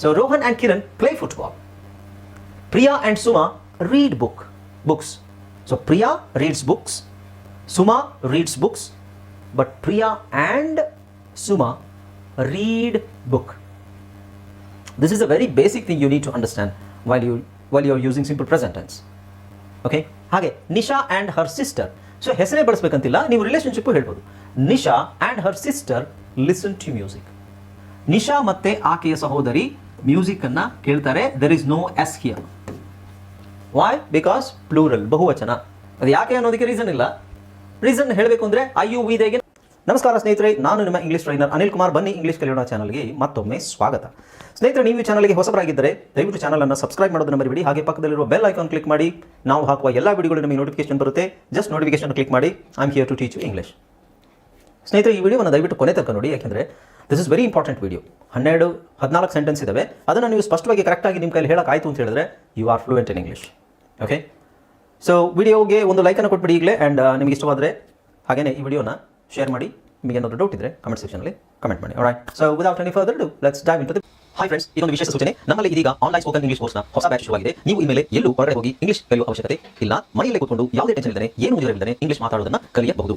So Rohan and Kiran play football. Priya and Suma read book books. So Priya reads books, Suma reads books, but Priya and Suma read book. This is a very basic thing you need to understand while you while you are using simple present tense. Okay ಹಾಗೆ Nisha and her sister so ಹೆಸರೇ ಬಳಸ್ಬೇಕಂತಿಲ್ಲ ನೀವು relationship ಹೇಳ್ಬೋದು Nisha and her sister listen to music Nisha ಮತ್ತೆ ಆಕೆಯ ಸಹೋದರಿ music ಅನ್ನ ಕೇಳ್ತಾರೆ there is no S here why because plural ಬಹುವಚನ. ಅದು ಯಾಕೆ ಅನ್ನೋದಕ್ಕೆ ರೀಸನ್ ಇಲ್ಲ. ರೀಸನ್ ಹೇಳಬೇಕು ಅಂದ್ರೆ ಐ ಯು ವಿದೇಗೆ ನಮಸ್ಕಾರ ಸ್ನೇಹಿತರೆ, ನಾನು ನಿಮ್ಮ ಇಂಗ್ಲಿಷ್ ಟ್ರೈನರ್ ಅನಿಲ್ ಕುಮಾರ್. ಬನ್ನಿ ಇಂಗ್ಲಿಷ್ ಕಲಿಯೋಣ ಚಾನಲ್ಗೆ ಮತ್ತೊಮ್ಮೆ ಸ್ವಾಗತ. ಸ್ನೇಹಿತರೆ, ನೀವು ಚಾನಲ್ಗೆ ಹೊಸಬರಾಗಿದ್ದರೆ, ದಯವಿಟ್ಟು ಚಾನಲ್ ಅನ್ನು ಸಬ್ಸ್ಕ್ರೈಬ್ ಮಾಡೋದನ್ನು ಮರಿಬೇಡಿ. ಹಾಗೆ ಪಕ್ಕದಲ್ಲಿರುವ ಬೆಲ್ ಐಕಾನ್ ಕ್ಲಿಕ್ ಮಾಡಿ. ನಾವು ಹಾಕುವ ಎಲ್ಲ ವಿಡಿಯೋಗಳು ನಿಮಗೆ ನೋಟಿಫಿಕೇಶನ್ ಬರುತ್ತೆ. ಜಸ್ಟ್ ನೋಟಿಫಿಕೇಶನ್ ಕ್ಲಿಕ್ ಮಾಡಿ. I am here to teach English ಸ್ನೇಹಿತರೆ, ಈ ವಿಡಿಯೋವನ್ನು ದಯವಿಟ್ಟು ಕೊನೆ ತನಕ ನೋಡಿ. ಯಾಕೆಂದರೆ this is very important video ಹನ್ನೆರಡು, ಹದಿನಾಲ್ಕು ಸೆಂಟೆನ್ಸ್ ಇದಾವೆ. ಅದನ್ನು ನೀವು ಸ್ಪಷ್ಟವಾಗಿ ಕರೆಕ್ಟಾಗಿ ನಿಮ್ಮ ಕೈಲಿ ಹೇಳೋಕ್ಕಾಯ್ತು ಅಂತ ಹೇಳಿದ್ರೆ you are fluent in English okay so ವಿಡಿಯೋಗೆ ಒಂದು ಲೈಕನ್ನು ಕೊಟ್ಬಿಡಿ ಈಗಲೇ ಆ್ಯಂಡ್ ನಿಮಗೆ ಇಷ್ಟವಾದರೆ ಹಾಗೆಯೇ ಈ ವಿಡಿಯೋನ ಶೇರ್ ಮಾಡಿ. ನಿಮಗೆ ಏನಾದರೂ ಡೌಟ್ ಇದ್ದರೆ ಕಮೆಂಟ್ ಸೆಕ್ಷನಲ್ಲಿ ಕಮೆಂಟ್ ಮಾಡಿ. Right so without any further do let's dive in to hi friends ಇದೊಂದು ವಿಶೇಷ ಸೂಚನೆ. ನಮ್ಮಲ್ಲಿ ಇದೀಗ ಆನ್ಲೈನ್ ಸ್ಪೋಕನ್ ಇಂಗ್ಲಿಷ್ ಕೋರ್ಸ್ನ ಹೊಸ ಬ್ಯಾಚ್ ಶುರುವಾಗಿದೆ ನೀವು ಇನ್ಮೇಲೆ ಎಲ್ಲೂ ಹೊರಗಡೆ ಹೋಗಿ ಇಂಗ್ಲಿಷ್ ಕಲಿಯುವ ಅವಶ್ಯಕತೆ ಇಲ್ಲ. ಮನೆಯಲ್ಲೇ ಕೂತ್ಕೊಂಡು ಯಾವುದೇ ಟೆನ್ಷನ್ ಇಲ್ಲದೆ ಏನು ಮುಗಿದಿರಲಿಲ್ಲದೆ ಇಂಗ್ಲಿಷ್ ಮಾತಾಡೋದನ್ನ ಕಲಿಯಬಹುದು.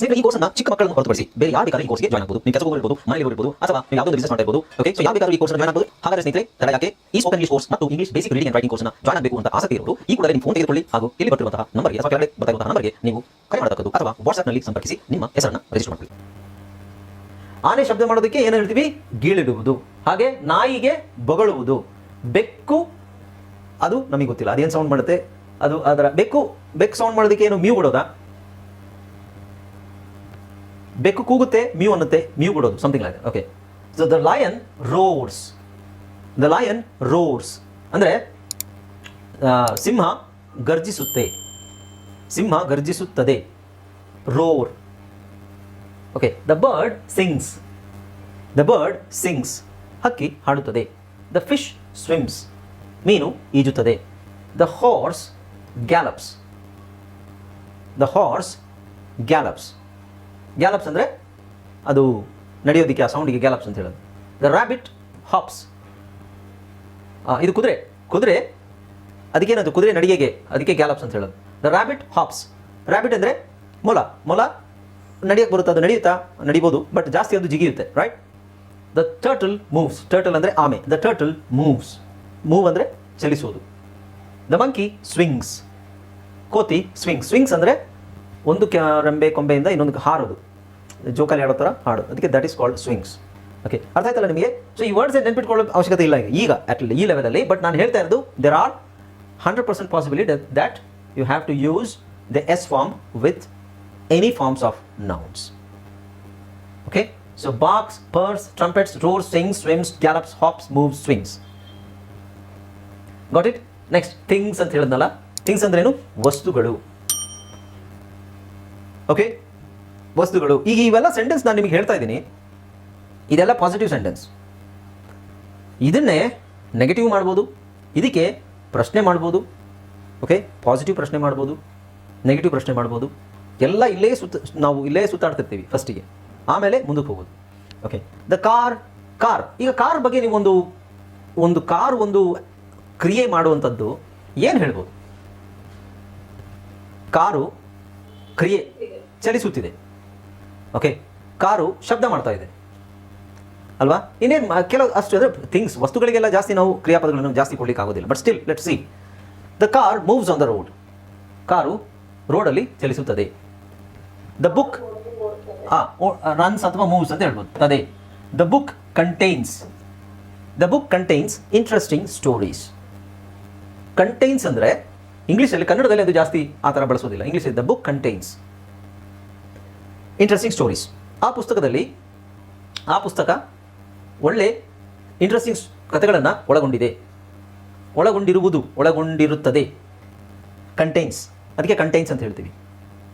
ಸ್ನೇಹಿತರೆ ಈ ಕೋರ್ಸ್ನ ಚಿಕ್ಕ ಮಕ್ಕಳನ್ನು ಹೊರತುಪಡಿಸಿ ಬೇರೆ ಯಾರು ಬೇಕಾದ್ರೂ ಈ ಕೋರ್ಸ್ಗೆ ಜಾಯ್ನ್ ಆಗಬಹುದು ನೀವು ಕೆಲಸ ಹೋಗಿರ್ಬೋದು ಮನೆಯಲ್ಲಿ ಇರ್ಬೋದು ಅಥವಾ ನೀವು ಯಾವುದೋ ಬಿಸಿನೆಸ್ ಮಾಡ್ತಾ ಇರ್ಬೋದು. ಓಕೆ ಸೊ ಯಾವ ಬೇಕಾದ್ರೂ ಈ ಕೋರ್ಸ್ ಜಾಯ್ನ್ ಆಗಬಹುದು ಹಾಗಾದ್ರೆ ಸ್ನೇಹಿತರೆ ತಡ ಯಾಕೆ ಈ ಸ್ಪೋಕನ್ ಇಂಗ್ಲಿಷ್ ಕೋರ್ಸ್ ಮತ್ತು English basic reading and writing ಕೋರ್ಸ್ನ ಜಾಯ್ನ್ ಆಗಬೇಕು ಅಂತ ಆಸಕ್ತಿ ಇರೋದು ಈ ಕೂಡ ನಿಮ್ಮ ಫೋನ್ ತೆಗೆದುಕೊಳ್ಳಿ ಹಾಗೂ ಇಲ್ಲಿ ಬರ್ತಿರುವಂತಹ ನಂಬರ್ಗೆ ಅಥವಾ ಕೆಳಗಡೆ ಬರ್ತಾ ಇರುವಂತಹ ನಂಬರ್ಗೆ ನೀವು ಕರೆ ಮಾಡತಕ್ಕದ್ದು ಅಥವಾ ವಾಟ್ಸ್ಆಪ್ನಲ್ಲಿ ಸಂಪರ್ಕಿಸಿ ನಿಮ್ಮ ಹೆಸರನ್ನು ರಿಜಿಸ್ಟರ್ ಮಾಡಿ ಆನೆ ಶಬ್ದ ಮಾಡೋದಕ್ಕೆ ಏನು ಹೇಳ್ತೀವಿ? ಗೀಳಿಡುವುದು. ಹಾಗೆ ನಾಯಿಗೆ ಬೊಗಳುವುದು. ಬೆಕ್ಕು ಅದು ನಮಗೆ ಗೊತ್ತಿಲ್ಲ. ಅದೇನು ಸೌಂಡ್ ಮಾಡುತ್ತೆ? ಅದು ಅದರ ಬೆಕ್ಕು ಬೆಕ್ಕು ಸೌಂಡ್ ಮಾಡೋದಕ್ಕೆ ಏನು ಮ್ಯೂ ಕೊಡೋದಾ ಬೆಕ್ಕು ಕೂಗುತ್ತೆ ಮ್ಯೂ ಅನ್ನುತ್ತೆ ಮ್ಯೂ ಕೊಡೋದು something like okay so the lion roars the lion roars ಅಂದರೆ ಸಿಂಹ ಗರ್ಜಿಸುತ್ತೆ. ಸಿಂಹ ಗರ್ಜಿಸುತ್ತದೆ. Roar okay the bird sings the bird sings ಹಕ್ಕಿ ಹಾಡುತ್ತದೆ. ದ ಫಿಶ್ ಸ್ವಿಮ್ಸ್ ಮೀನು ಈಜುತ್ತದೆ. The horse gallops the horse gallops gallops ಅಂದರೆ ಅದು ನಡೆಯೋದಕ್ಕೆ ಆ ಸೌಂಡಿಗೆ ಗ್ಯಾಲಪ್ಸ್ ಅಂತ ಹೇಳೋದು. ದ ರ್ಯಾಬಿಟ್ ಹಾಪ್ಸ್ ಇದು ಕುದುರೆ. ಕುದುರೆ ಅದಕ್ಕೇನದು ಕುದುರೆ ನಡಿಗೆಗೆ ಅದಕ್ಕೆ ಗ್ಯಾಲಪ್ಸ್ ಅಂತ ಹೇಳೋದು. ದ ರ್ಯಾಬಿಟ್ ಹಾಪ್ಸ್ ರ್ಯಾಬಿಟ್ ಅಂದರೆ ಮೊಲ. ಮೊಲ ನಡೆಯಕ್ಕೆ ಬರುತ್ತೆ? ಅದು ನಡೆಯುತ್ತಾ? ನಡಿಬೋದು ಬಟ್ ಜಾಸ್ತಿ ಅದು ಜಿಗಿಯುತ್ತೆ right the turtle moves turtle ಅಂದರೆ ಆಮೆ. ದ ಟರ್ಟಲ್ ಮೂವ್ಸ್ ಮೂವ್ ಅಂದರೆ ಚಲಿಸೋದು. ದ ಮಂಕಿ ಸ್ವಿಂಗ್ಸ್ ಕೋತಿ ಸ್ವಿಂಗ್ಸ್ ಸ್ವಿಂಗ್ಸ್ ಅಂದರೆ ಒಂದು ಕೆ ರೆಂಬೆ ಕೊಂಬೆಯಿಂದ ಇನ್ನೊಂದು ಹಾರೋದು. ಜೋಕಾಲಿ ಆಡೋ ಥರ ಹಾಡು. ಅದಕ್ಕೆ that is called swings okay ಅರ್ಥ ಆಯ್ತಲ್ಲ ನಿಮಗೆ? ಸೊ ಈ ವರ್ಡ್ಸ್ ನೆನ್ಪಿಟ್ಕೊಳ್ಳೋ ಅವಶ್ಯಕತೆ ಇಲ್ಲ ಈಗ. ಅಟ್ ಈ ಲೆವೆಲಲ್ಲಿ ಬಟ್ ನಾನು ಹೇಳ್ತಾ ಇರೋದು there are hundred percent possibility that you have to use the S form with any forms of nouns okay so barks purrs trumpets roar sings swims gallops hops move swings got it next things ಅಂತ ಹೇಳಿದ್ನಲ್ಲ. Things ಅಂದ್ರೇನು? ವಸ್ತುಗಳು. Okay ವಸ್ತುಗಳು. ಈಗ ಇವೆಲ್ಲ sentence ನಾನು ನಿಮಗೆ ಹೇಳ್ತಾ ಇದ್ದೀನಿ. ಇದೆಲ್ಲ ಪಾಸಿಟಿವ್ ಸೆಂಟೆನ್ಸ್ ಇದನ್ನೇ ನೆಗೆಟಿವ್ ಮಾಡ್ಬೋದು. ಇದಕ್ಕೆ ಪ್ರಶ್ನೆ ಮಾಡ್ಬೋದು. ಓಕೆ ಪಾಸಿಟಿವ್ ಪ್ರಶ್ನೆ ಮಾಡ್ಬೋದು. ನೆಗೆಟಿವ್ ಪ್ರಶ್ನೆ ಮಾಡ್ಬೋದು. ಎಲ್ಲ ಇಲ್ಲೇ ಸುತ್ತ, ನಾವು ಇಲ್ಲೇ ಸುತ್ತಾಡ್ತಿರ್ತೀವಿ ಫಸ್ಟಿಗೆ ಆಮೇಲೆ ಮುಂದಕ್ಕೆ ಹೋಗೋದು. ಓಕೆ ದ ಕಾರ್ ಕಾರ್ ಈಗ ಕಾರ್ ಬಗ್ಗೆ ನೀವು ಒಂದು ಒಂದು ಕಾರ್ ಒಂದು ಕ್ರಿಯೆ ಮಾಡುವಂಥದ್ದು ಏನು ಹೇಳ್ಬೋದು? ಕಾರು ಕ್ರಿಯೆ. ಚಲಿಸುತ್ತಿದೆ. ಓಕೆ ಕಾರು ಶಬ್ದ ಮಾಡ್ತಾ ಇದೆ. ಅಲ್ವಾ? ಇನ್ನೇನು ಕೆಲವು, ಅಷ್ಟು ಅಂದರೆ ಥಿಂಗ್ಸ್ ವಸ್ತುಗಳಿಗೆಲ್ಲ ಜಾಸ್ತಿ ನಾವು ಕ್ರಿಯಾಪದಗಳನ್ನು ಜಾಸ್ತಿ ಕೊಡ್ಲಿಕ್ಕೆ ಆಗೋದಿಲ್ಲ. But still let see the car moves on the road car ರೋಡಲ್ಲಿ ಚಲಿಸುತ್ತದೆ. ದ ಬುಕ್ ರನ್ಸ್ ಅಥವಾ ಮೂವ್ಸ್ ಅಂತ ಹೇಳ್ಬೋದು. ಅದೇ. The book contains the book contains interesting stories contains ಅಂದರೆ ಇಂಗ್ಲೀಷಲ್ಲಿ ಕನ್ನಡದಲ್ಲಿ ಅದು ಜಾಸ್ತಿ ಆ ಥರ ಬಳಸೋದಿಲ್ಲ. ಇಂಗ್ಲೀಷಲ್ಲಿ the book contains interesting stories ಆ ಪುಸ್ತಕದಲ್ಲಿ, ಆ ಪುಸ್ತಕ ಒಳ್ಳೆ ಇಂಟ್ರೆಸ್ಟಿಂಗ್ ಕಥೆಗಳನ್ನು ಒಳಗೊಂಡಿದೆ. ಒಳಗೊಂಡಿರುವುದು, ಒಳಗೊಂಡಿರುತ್ತದೆ. ಕಂಟೈನ್ಸ್ ಅದಕ್ಕೆ ಕಂಟೈನ್ಸ್ ಅಂತ ಹೇಳ್ತೀವಿ.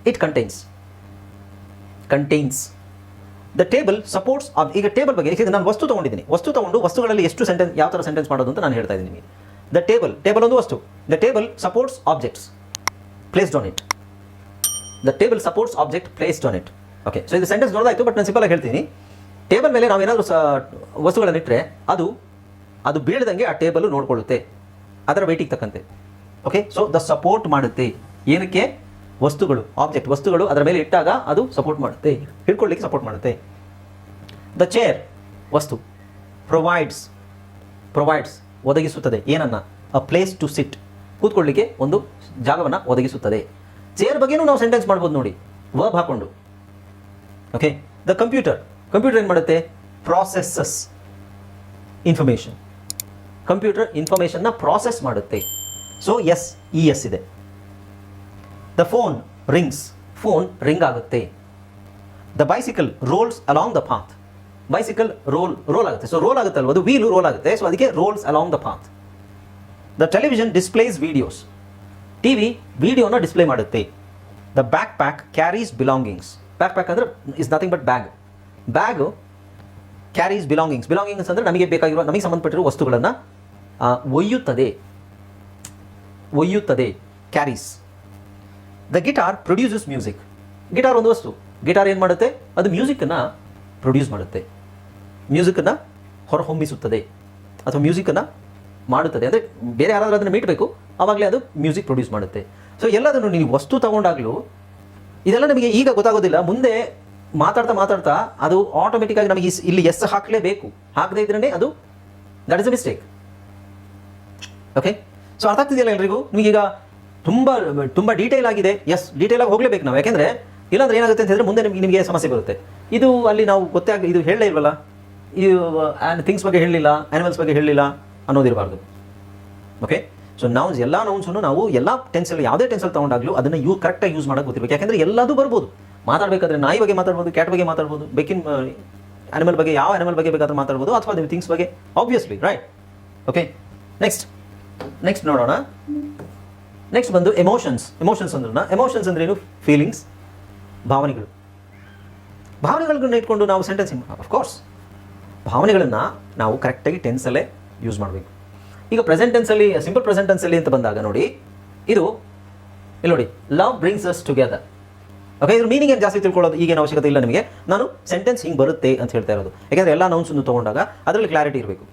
It contains contains the table supports ಈಗ ಟೇಬಲ್ ಬಗ್ಗೆ, ಈಗ ನಾನು ವಸ್ತು ತೊಗೊಂಡಿದ್ದೀನಿ. ವಸ್ತು ತೊಗೊಂಡು ವಸ್ತುಗಳಲ್ಲಿ ಎಷ್ಟು ಸೆಂಟೆನ್ಸ್ ಯಾವ ಥರ ಸೆಂಟೆನ್ಸ್ ಮಾಡೋದು ಅಂತ ನಾನು ಹೇಳ್ತಾ ಇದ್ದೀನಿ ನಿಮಗೆ. ದ ಟೇಬಲ್ ಟೇಬಲ್ ಒಂದು ವಸ್ತು. The table supports objects placed on it the table supports object placed on it okay so ಇದು ಸೆಂಟೆನ್ಸ್ ದೊಡ್ಡದಾಯಿತು ಬಟ್ ನಾನು ಸಿಂಪಲ್ ಆಗಿ ಹೇಳ್ತೀನಿ. ಟೇಬಲ್ ಮೇಲೆ ನಾವು ಏನಾದರೂ ವಸ್ತುಗಳನ್ನು ವಸ್ತುಗಳನ್ನಿಟ್ಟರೆ ಅದು ಅದು ಬೀಳದಂಗೆ ಆ ಟೇಬಲ್ ನೋಡ್ಕೊಳ್ಳುತ್ತೆ. ಅದರ ವೆಯ್ಟಿಗೆ ತಕ್ಕಂತೆ. ಓಕೆ ಸೊ ದ ಸಪೋರ್ಟ್ ಮಾಡುತ್ತೆ. ಏನಕ್ಕೆ? ವಸ್ತುಗಳು ಆಬ್ಜೆಕ್ಟ್ ವಸ್ತುಗಳು ಅದರ ಮೇಲೆ ಇಟ್ಟಾಗ ಅದು ಸಪೋರ್ಟ್ ಮಾಡುತ್ತೆ. ಹಿಡ್ಕೊಳ್ಳಿಕ್ಕೆ ಸಪೋರ್ಟ್ ಮಾಡುತ್ತೆ. ದ ಚೇರ್ ವಸ್ತು ಪ್ರೊವೈಡ್ಸ್ ಪ್ರೊವೈಡ್ಸ್ ಒದಗಿಸುತ್ತದೆ. ಏನನ್ನ? ಅ ಪ್ಲೇಸ್ ಟು ಸಿಟ್ ಕೂತ್ಕೊಳ್ಳಿಕ್ಕೆ ಒಂದು ಜಾಗವನ್ನು ಒದಗಿಸುತ್ತದೆ. ಚೇರ್ ಬಗ್ಗೆನೂ ನಾವು ಸೆಂಟೆನ್ಸ್ ಮಾಡ್ಬೋದು ನೋಡಿ. ವರ್ಬ್ ಹಾಕೊಂಡು. ಓಕೆ ದ ಕಂಪ್ಯೂಟರ್ ಕಂಪ್ಯೂಟರ್ ಏನು ಮಾಡುತ್ತೆ? ಪ್ರಾಸೆಸಸ್ ಇನ್ಫಾರ್ಮೇಷನ್ ಕಂಪ್ಯೂಟರ್ ಇನ್ಫಾರ್ಮೇಷನ್ನ ಪ್ರಾಸೆಸ್ ಮಾಡುತ್ತೆ. ಸೊ ಎಸ್ ಇ ಎಸ್ ಇದೆ. The phone rings phone ring ಆಗುತ್ತೆ. The bicycle rolls along the path bicycle roll roll ಆಗುತ್ತೆ. ಸೊ ರೋಲ್ ಆಗುತ್ತೆ ಅಲ್ವಾ ಅದು ವೀಲು ರೋಲ್ ಆಗುತ್ತೆ. ಸೊ ಅದಕ್ಕೆ rolls along the path the television displays videos T V ವಿಡಿಯೋನ display ಮಾಡುತ್ತೆ. The backpack carries belongings backpack ಅಂದರೆ is nothing but bag bag carries belongings belongings ಅಂದರೆ ನಮಗೆ ಬೇಕಾಗಿರುವ, ನಮಗೆ ಸಂಬಂಧಪಟ್ಟಿರುವ ವಸ್ತುಗಳನ್ನು ಒಯ್ಯುತ್ತದೆ. ಒಯ್ಯುತ್ತದೆ. Carries the guitar produces music guitar ಒಂದು ವಸ್ತು. ಗಿಟಾರ್ ಏನು ಮಾಡುತ್ತೆ? ಅದು ಮ್ಯೂಸಿಕನ್ನು ಪ್ರೊಡ್ಯೂಸ್ ಮಾಡುತ್ತೆ. ಮ್ಯೂಸಿಕನ್ನು ಹೊರಹೊಮ್ಮಿಸುತ್ತದೆ. ಅಥವಾ ಮ್ಯೂಸಿಕನ್ನು ಮಾಡುತ್ತದೆ. ಅಂದರೆ ಬೇರೆ ಯಾರಾದರೂ ಅದನ್ನು ಮೀಟ್ಬೇಕು ಆವಾಗಲೇ ಅದು ಮ್ಯೂಸಿಕ್ ಪ್ರೊಡ್ಯೂಸ್ ಮಾಡುತ್ತೆ. ಸೊ ಎಲ್ಲದನ್ನು ನೀವು ವಸ್ತು ತಗೊಂಡಾಗಲೂ ಇದೆಲ್ಲ ನಮಗೆ ಈಗ ಗೊತ್ತಾಗೋದಿಲ್ಲ. ಮುಂದೆ ಮಾತಾಡ್ತಾ ಮಾತಾಡ್ತಾ ಅದು ಆಟೋಮೆಟಿಕ್ ಆಗಿ ನಮಗೆ ಇಲ್ಲಿ ಎಸ್ ಹಾಕಲೇಬೇಕು. ಹಾಕದೇ ಇದ್ರೇ ಅದು that is a mistake okay so ಅರ್ಥ ಆಗ್ತಿದೆಯಲ್ಲ ಎಲ್ರಿಗೂ? ನಿಮಗೀಗ ತುಂಬ ತುಂಬ ಡೀಟೇಲ್ ಆಗಿದೆ. ಎಸ್ ಡೀಟೇಲ್ ಆಗಿ ಹೋಗಲೇಬೇಕು ನಾವು. ಯಾಕೆಂದ್ರೆ ಇಲ್ಲಾಂದ್ರೆ ಏನಾಗುತ್ತೆ ಅಂತ ಹೇಳಿದ್ರೆ ಮುಂದೆ ನಿಮಗೆ ನಿಮಗೆ ಸಮಸ್ಯೆ ಬರುತ್ತೆ. ಇದು ಅಲ್ಲಿ ನಾವು ಗೊತ್ತೇ ಇದು ಹೇಳಲೇ ಇಲ್ವಲ್ಲ? ಇದು ಥಿಂಗ್ಸ್ ಬಗ್ಗೆ ಹೇಳಲಿಲ್ಲ ಆ್ಯನಿಮಲ್ಸ್ ಬಗ್ಗೆ ಹೇಳಲಿಲ್ಲ ಅನ್ನೋದಿರಬಾರ್ದು. ಓಕೆ ಸೊ ನಾವು ಎಲ್ಲ ನೌನ್ಸನ್ನು ನಾವು ಎಲ್ಲ ಟೆನ್ಸಲ್ಲಿ ಯಾವುದೇ ಟೆನ್ಸಲ್ಲಿ ತೊಗೊಂಡಾಗಲೂ ಅದನ್ನು ಯೂ ಕರೆಕ್ಟಾಗಿ ಯೂಸ್ ಮಾಡೋಕೆ ಗೊತ್ತಿರಬೇಕು. ಯಾಕೆಂದರೆ ಎಲ್ಲದೂ ಬರ್ಬೋದು. ಮಾತಾಡಬೇಕಾದ್ರೆ ನಾಯಿ ಬಗ್ಗೆ ಮಾತಾಡ್ಬೋದು ಕ್ಯಾಟ್ ಬಗ್ಗೆ ಮಾತಾಡ್ಬೋದು ಬೇಕಿನ್ ಆನಿಮಲ್ ಬಗ್ಗೆ, ಯಾವ ಆನಿಮಲ್ ಬಗ್ಗೆ ಬೇಕಾದ್ರೂ ಮಾತಾಡ್ಬೋದು ಅಥವಾ ನೀವು ಥಿಂಗ್ಸ್ ಬಗ್ಗೆ obviously right okay next next ನೋಡೋಣ. ನೆಕ್ಸ್ಟ್ ಬಂದು ಎಮೋಷನ್ಸ್ ಎಮೋಷನ್ಸ್ ಅಂದ್ರೆ ಎಮೋಷನ್ಸ್ ಅಂದ್ರೆ ಏನು? ಫೀಲಿಂಗ್ಸ್ ಭಾವನೆಗಳು. ಭಾವನೆಗಳನ್ನ ಇಟ್ಕೊಂಡು ನಾವು ಸೆಂಟೆನ್ಸ್ ಕೋರ್ಸ್ ಭಾವನೆಗಳನ್ನು ನಾವು ಕರೆಕ್ಟಾಗಿ ಟೆನ್ಸಲ್ಲೇ ಯೂಸ್ ಮಾಡಬೇಕು. ಈಗ ಪ್ರೆಸೆಂಟ್ ಟೆನ್ಸಲ್ಲಿ ಸಿಂಪಲ್ ಪ್ರೆಸೆಂಟ್ ಟೆನ್ಸಲ್ಲಿ ಅಂತ ಬಂದಾಗ ನೋಡಿ, ಇದು ಇಲ್ಲಿ ನೋಡಿ love brings us together okay ಇದ್ರ ಮೀನಿಂಗ್ ಏನು ಜಾಸ್ತಿ ತಿಳ್ಕೊಳ್ಳೋದು? ಈಗೇನು ಅವಶ್ಯಕತೆ ಇಲ್ಲ ನಿಮಗೆ. ನಾನು ಸೆಂಟೆನ್ಸ್ ಹಿಂಗೆ ಬರುತ್ತೆ ಅಂತ ಹೇಳ್ತಾ ಇರೋದು. ಯಾಕೆಂದರೆ ಎಲ್ಲ ನೌನ್ಸ್ ಅನ್ನು ತೊಗೊಂಡಾಗ ಅದರಲ್ಲಿ ಕ್ಲಾರಿಟಿ ಇರಬೇಕು.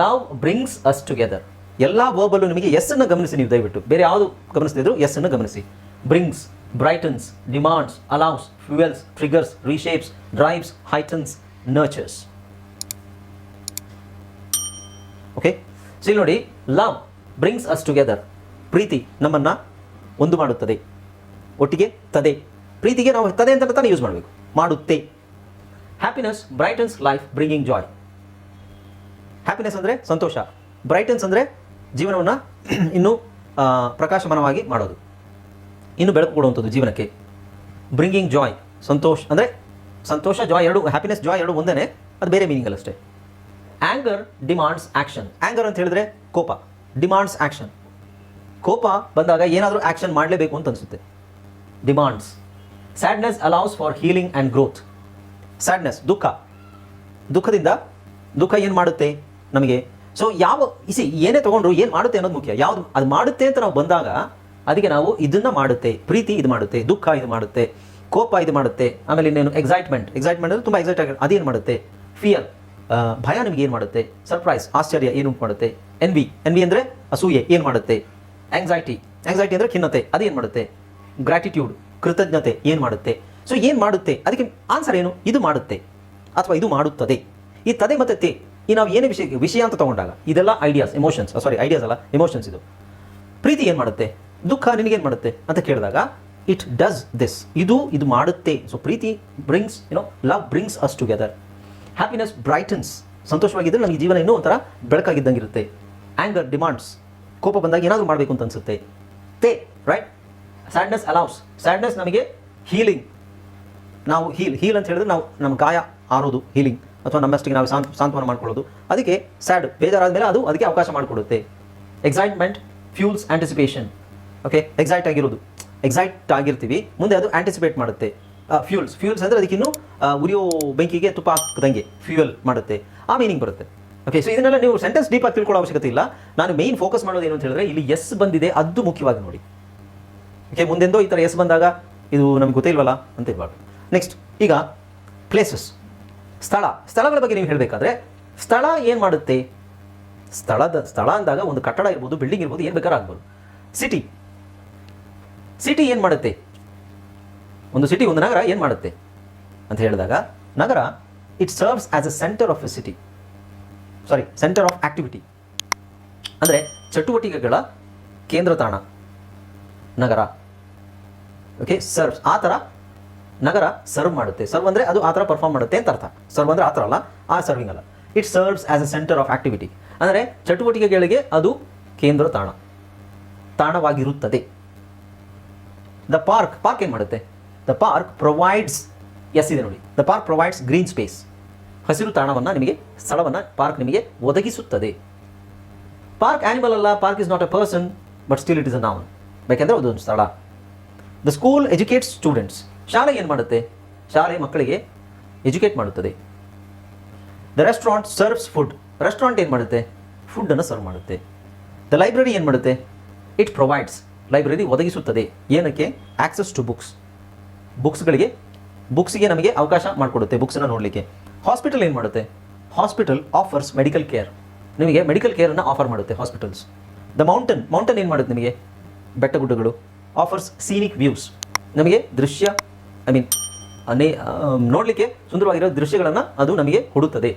ಲವ್ ಬ್ರಿಂಗ್ಸ್ ಅಸ್ ಟುಗೆದರ್ ಎಲ್ಲ ವರ್ಬಲ್ಲೂ ನಿಮಗೆ ಎಸ್ ಅನ್ನು ಗಮನಿಸಿ ನೀವು ದಯವಿಟ್ಟು. ಬೇರೆ ಯಾವುದು ಗಮನಿಸ್ತಿದ್ರು ಎಸ್ ಅನ್ನು ಗಮನಿಸಿ. Brings brightens demands allows fuels triggers reshapes drives heightens nurtures okay so ಇಲ್ಲಿ ನೋಡಿ ಲವ್ ಬ್ರಿಂಗ್ಸ್ ಅಸ್ ಟುಗೆದರ್ ಪ್ರೀತಿ ನಮ್ಮನ್ನು ಒಂದು ಮಾಡುತ್ತದೆ. ಒಟ್ಟಿಗೆ ತದೆ. ಪ್ರೀತಿಗೆ ನಾವು ತದೆ ಅಂತ ತಾನೇ ಯೂಸ್ ಮಾಡಬೇಕು. ಮಾಡುತ್ತೆ. Happiness brightens life bringing joy happiness ಅಂದರೆ ಸಂತೋಷ. ಬ್ರೈಟನ್ಸ್ ಅಂದರೆ ಜೀವನವನ್ನು ಇನ್ನೂ ಪ್ರಕಾಶಮಾನವಾಗಿ ಮಾಡೋದು. ಇನ್ನು ಬೆಳಕು ಕೊಡುವಂಥದ್ದು ಜೀವನಕ್ಕೆ. ಬ್ರಿಂಗಿಂಗ್ ಜಾಯ್ ಸಂತೋಷ, ಅಂದರೆ ಸಂತೋಷ ಜಾಯ್ ಎರಡು ಹ್ಯಾಪಿನೆಸ್ ಜಾಯ್ ಎರಡು ಒಂದೇ ಅದು ಬೇರೆ ಮೀನಿಂಗ್ ಅಲ್ಲ ಅಷ್ಟೇ ಆ್ಯಂಗರ್ ಡಿಮಾಂಡ್ಸ್ ಆ್ಯಕ್ಷನ್ ಆ್ಯಂಗರ್ ಅಂತ ಹೇಳಿದ್ರೆ ಕೋಪ. ಡಿಮಾಂಡ್ಸ್ ಆ್ಯಕ್ಷನ್ ಕೋಪ ಬಂದಾಗ ಏನಾದರೂ ಆ್ಯಕ್ಷನ್ ಮಾಡಲೇಬೇಕು ಅಂತ ಅನಿಸುತ್ತೆ. Demands sadness allows for healing and growth sadness ದುಃಖ. ದುಃಖದಿಂದ ದುಃಖ ಏನು ಮಾಡುತ್ತೆ ನಮಗೆ? ಸೊ ಯಾವ ಇಸಿ ಏನೇ ತೊಗೊಂಡ್ರು ಏನು ಮಾಡುತ್ತೆ ಅನ್ನೋದು ಮುಖ್ಯ. ಯಾವುದು, ಅದು ಮಾಡುತ್ತೆ ಅಂತ ನಾವು ಬಂದಾಗ ಅದಕ್ಕೆ ನಾವು ಇದನ್ನು ಮಾಡುತ್ತೆ. ಪ್ರೀತಿ ಇದು ಮಾಡುತ್ತೆ, ದುಃಖ ಇದು ಮಾಡುತ್ತೆ, ಕೋಪ ಇದು ಮಾಡುತ್ತೆ, ಆಮೇಲೆ ಇನ್ನೇನು ಎಕ್ಸೈಟ್ಮೆಂಟ್ ಎಕ್ಸೈಟ್ಮೆಂಟ್ ಅಂದರೆ ತುಂಬ ಎಕ್ಸೈಟ್ ಆಗಿ ಅದೇನು ಮಾಡುತ್ತೆ? ಫಿಯರ್ ಭಯ ನಿಮಗೆ ಏನು ಮಾಡುತ್ತೆ? ಸರ್ಪ್ರೈಸ್ ಆಶ್ಚರ್ಯ ಏನು ಮಾಡುತ್ತೆ? ಎನ್ ವಿ ಎನ್ ವಿ ಅಂದರೆ ಅಸೂಯೆ, ಏನು ಮಾಡುತ್ತೆ? ಆಂಗ್ಸೈಟಿ ಆಂಗ್ಸೈಟಿ ಅಂದರೆ ಖಿನ್ನತೆ ಅದೇನು ಮಾಡುತ್ತೆ? ಗ್ರಾಟಿಟ್ಯೂಡ್ ಕೃತಜ್ಞತೆ ಏನು ಮಾಡುತ್ತೆ? ಸೊ ಏನು ಮಾಡುತ್ತೆ? ಅದಕ್ಕೆ ಆನ್ಸರ್ ಏನು? ಇದು ಮಾಡುತ್ತೆ. ಅಥವಾ ಇದು ಮಾಡುತ್ತದೆ. ಈ ತದೆ ಮತ್ತೆ ತೆ, ಈ ನಾವು ಏನೇ ವಿಷಯ ವಿಷಯ ಅಂತ ತಗೊಂಡಾಗ, ಇದೆಲ್ಲ ಐಡಿಯಾಸ್ ಎಮೋಷನ್ಸ್ ಸಾರಿ ಐಡಿಯಾಸ್ ಅಲ್ಲ ಎಮೋಷನ್ಸ್ ಇದು. ಪ್ರೀತಿ ಏನು ಮಾಡುತ್ತೆ? ದುಃಖ ನಿನಗೇನು ಮಾಡುತ್ತೆ? ಅಂತ ಕೇಳಿದಾಗ ಇಟ್ ಡಸ್ ದಿಸ್ ಇದು ಇದು ಮಾಡುತ್ತೆ. So Preethi brings you know love brings us together happiness brightens ಸಂತೋಷವಾಗಿದ್ದರೆ ನನಗೆ ಜೀವನ ಇನ್ನೂ ಒಂಥರ ಬೆಳಕಾಗಿದ್ದಂಗೆ ಇರುತ್ತೆ ಆ್ಯಂಗರ್ ಡಿಮಾಂಡ್ಸ್ ಕೋಪ ಬಂದಾಗ ಏನಾದರೂ ಮಾಡಬೇಕು ಅಂತ ಅನಿಸುತ್ತೆ. ತೇ ರೈಟ್ ಸ್ಯಾಡ್ನೆಸ್ ಅಲೌಸ್ ಸ್ಯಾಡ್ನೆಸ್ ನಮಗೆ ಹೀಲಿಂಗ್ ನಾವು ಹೀಲ್ ಹೀಲ್ ಅಂತ ಹೇಳಿದ್ರೆ ನಾವು ನಮ್ಮ ಗಾಯ ಆರೋದು ಹೀಲಿಂಗ್ ಅಥವಾ ನಮ್ಮಷ್ಟಿಗೆ ನಾವು ಸಾಂತ್ ಸಾಂತ್ವನ ಮಾಡ್ಕೊಳ್ಳೋದು. ಅದಕ್ಕೆ ಸ್ಯಾಡ್ ಬೇಜಾರಾದ ಮೇಲೆ ಅದು ಅದಕ್ಕೆ ಅವಕಾಶ ಮಾಡಿಕೊಡುತ್ತೆ. Excitement fuels anticipation okay excite ಆಗಿರೋದು. ಎಕ್ಸೈಟ್ ಆಗಿರ್ತೀವಿ. ಮುಂದೆ ಅದು ಆಂಟಿಸಿಪೇಟ್ ಮಾಡುತ್ತೆ. ಫ್ಯೂಲ್ಸ್ ಫ್ಯೂಲ್ಸ್ ಅಂದರೆ ಅದಕ್ಕಿನ್ನೂ ಉರಿಯೋ ಬೆಂಕಿಗೆ ತುಪ್ಪ ಹಾಕ್ದಂಗೆ ಫ್ಯೂಯಲ್ ಮಾಡುತ್ತೆ. ಆ ಮೀನಿಂಗ್ ಬರುತ್ತೆ. ಓಕೆ ಸೊ ಇದನ್ನೆಲ್ಲ ನೀವು ಸೆಂಟೆನ್ಸ್ ಡೀಪ್ ಆಗಿ ತಿಳ್ಕೊಳ್ಳೋ ಅವಶ್ಯಕತೆ ಇಲ್ಲ. ನಾನು ಮೇನ್ ಫೋಕಸ್ ಮಾಡೋದು ಏನು ಅಂತ ಹೇಳಿದ್ರೆ ಇಲ್ಲಿ ಎಸ್ ಬಂದಿದೆ, ಅದು ಮುಖ್ಯವಾಗಿ ನೋಡಿ. ಓಕೆ ಮುಂದೆಂದೋ ಈ ಥರ ಎಸ್ ಬಂದಾಗ ಇದು ನಮ್ಗೆ ಗೊತ್ತಿಲ್ವಲ್ಲ ಅಂತ ಇರಬಾರ್ದು ನೆಕ್ಸ್ಟ್ ಈಗ ಪ್ಲೇಸಸ್ ಸ್ಥಳ. ಸ್ಥಳಗಳ ಬಗ್ಗೆ ನೀವು ಹೇಳಬೇಕಾದ್ರೆ ಸ್ಥಳ ಏನು ಮಾಡುತ್ತೆ? ಸ್ಥಳದ, ಸ್ಥಳ ಅಂದಾಗ ಒಂದು ಕಟ್ಟಡ ಇರ್ಬೋದು ಬಿಲ್ಡಿಂಗ್ ಇರ್ಬೋದು, ಏನು ಬೇಕಾದ್ರೂ ಆಗ್ಬೋದು. ಸಿಟಿ ಸಿಟಿ ಏನು ಮಾಡುತ್ತೆ? ಒಂದು ಸಿಟಿ ಒಂದು ನಗರ ಏನು ಮಾಡುತ್ತೆ? ಅಂತ ಹೇಳಿದಾಗ, ನಗರ it serves as a centre of a city sorry centre of activity ಅಂದರೆ ಚಟುವಟಿಕೆಗಳ ಕೇಂದ್ರ ತಾಣ ನಗರ. ಓಕೆ ಸರ್ವ್ಸ್ ಆ ಥರ ನಗರ ಸರ್ವ್ ಮಾಡುತ್ತೆ. ಸರ್ವ್ ಅಂದರೆ ಅದು ಆ ಥರ ಪರ್ಫಾರ್ಮ್ ಮಾಡುತ್ತೆ ಅಂತ ಅರ್ಥ. ಸರ್ವ್ ಅಂದರೆ ಆ ಥರ ಅಲ್ಲ, ಆ ಸರ್ವಿಂಗ್ ಅಲ್ಲ. It serves as a centre of activity ಅಂದರೆ ಚಟುವಟಿಕೆಗಳಿಗೆ ಅದು ಕೇಂದ್ರ ತಾಣ ತಾಣವಾಗಿರುತ್ತದೆ. ದ ಪಾರ್ಕ್ ಪಾರ್ಕ್ ಏನು ಮಾಡುತ್ತೆ? ದ ಪಾರ್ಕ್ ಪ್ರೊವೈಡ್ಸ್ ಎಸ್ ಇದೆ ನೋಡಿ. The park provides green space ಹಸಿರು ತಾಣವನ್ನು ನಿಮಗೆ, ಸ್ಥಳವನ್ನು ಪಾರ್ಕ್ ನಿಮಗೆ ಒದಗಿಸುತ್ತದೆ. ಪಾರ್ಕ್ ಆ್ಯನಿಮಲ್ ಅಲ್ಲ park is not a person but still it is a noun ಬೇಕೆಂದರೆ ಅದೊಂದು ಸ್ಥಳ. ದ ಸ್ಕೂಲ್ ಎಜುಕೇಟ್ ಸ್ಟೂಡೆಂಟ್ಸ್ ಶಾಲೆ ಏನು ಮಾಡುತ್ತೆ? ಶಾಲೆ ಮಕ್ಕಳಿಗೆ ಎಜುಕೇಟ್ ಮಾಡುತ್ತದೆ. The restaurant serves food restaurant ಏನು ಮಾಡುತ್ತೆ? ಫುಡ್ಡನ್ನು ಸರ್ವ್ ಮಾಡುತ್ತೆ. ದ ಲೈಬ್ರರಿ ಏನು ಮಾಡುತ್ತೆ? ಇಟ್ ಪ್ರೊವೈಡ್ಸ್ ಲೈಬ್ರರಿ ಒದಗಿಸುತ್ತದೆ. ಏನಕ್ಕೆ? ಆಕ್ಸೆಸ್ ಟು ಬುಕ್ಸ್ ಬುಕ್ಸ್ಗಳಿಗೆ ಬುಕ್ಸ್ಗೆ ನಮಗೆ ಅವಕಾಶ ಮಾಡಿಕೊಡುತ್ತೆ ಬುಕ್ಸನ್ನು ನೋಡಲಿಕ್ಕೆ. ಹಾಸ್ಪಿಟಲ್ ಏನು ಮಾಡುತ್ತೆ? ಹಾಸ್ಪಿಟಲ್ ಆಫರ್ಸ್ ಮೆಡಿಕಲ್ ಕೇರ್ ನಿಮಗೆ ಮೆಡಿಕಲ್ ಕೇರನ್ನು ಆಫರ್ ಮಾಡುತ್ತೆ ಹಾಸ್ಪಿಟಲ್ಸ್ ದ ಮೌಂಟನ್ ಮೌಂಟನ್ ಏನು ಮಾಡುತ್ತೆ ನಿಮಗೆ? ಬೆಟ್ಟ ಗುಡ್ಡಗಳು ಆಫರ್ಸ್ ಸೀನಿಕ್ ವ್ಯೂಸ್ ನಮಗೆ ದೃಶ್ಯ ಐ ಮೀನ್ ಅನೇ ನೋಡಲಿಕ್ಕೆ ಸುಂದರವಾಗಿರೋ ದೃಶ್ಯಗಳನ್ನು ಅದು ನಮಗೆ ಕೊಡುತ್ತದೆ